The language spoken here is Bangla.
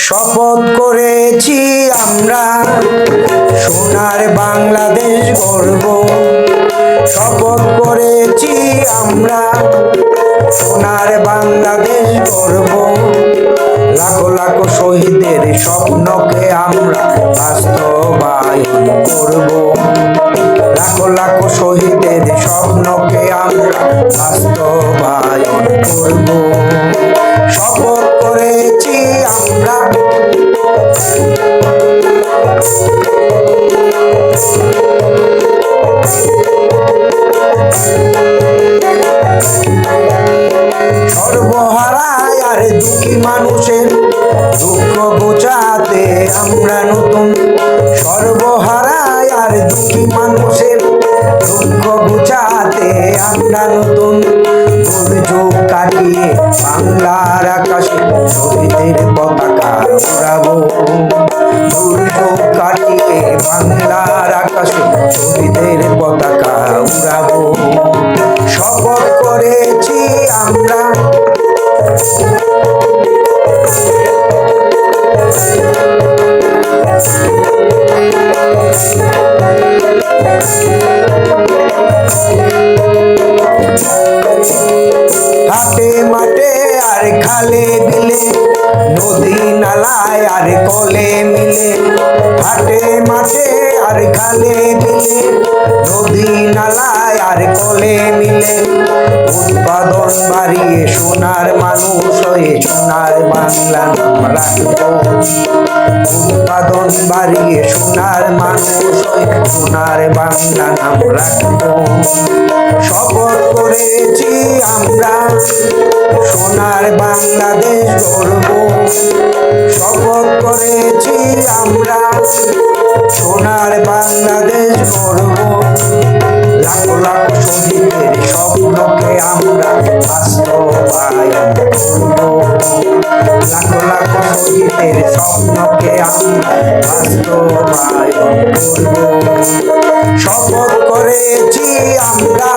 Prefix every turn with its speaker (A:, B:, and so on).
A: শপথ করেছি আমরা। সোনার বাংলাদেশ গর্ব শপথ করেছি আমরা। সোনার বাংলাদেশ গর্ব লাখো লাখো শহীদের স্বপ্নকে আমরা বাস্তবায়ন করব। লাখো লাখো শহীদের স্বপ্নকে আমরা বাস্তবায়ন করব। দুঃখী মানুষের দুঃখ বোঝাতে আমরা নতুন? সর্বহারায় আর দুঃখী মানুষের দুঃখ বোঝাতে আমরা নতুন? দুর্যোগ কাটিয়ে বাংলার আকাশে শহীদের পতাকা উড়াবো। দুর্যোগ কাটিয়ে বাংলার খালে বিলে নদী নালায় আর কলে মিলে, হাটে মাঠে আর খালে বিলে নদী নালায় আর কলে মিলে। উৎপাদন বাড়িয়ে সোনার মানুষ হয়ে সোনার বাংলা নাম রাখব। উৎপাদন বাড়িয়ে সোনার মানুষ হয়ে সোনার বাংলা নাম রাখব। বাংলাদেশ গর্ব শপথ করেছি আমরা। সোনার বাংলাদেশ গর্ব লাখো লাখো শহীদের স্বপ্নকে আমরা বাস্তবায়ন লাখো লাখো শহীদের স্বপ্নকে আমরা বাস্তবায়ন করব। শপথ করেছি আমরা।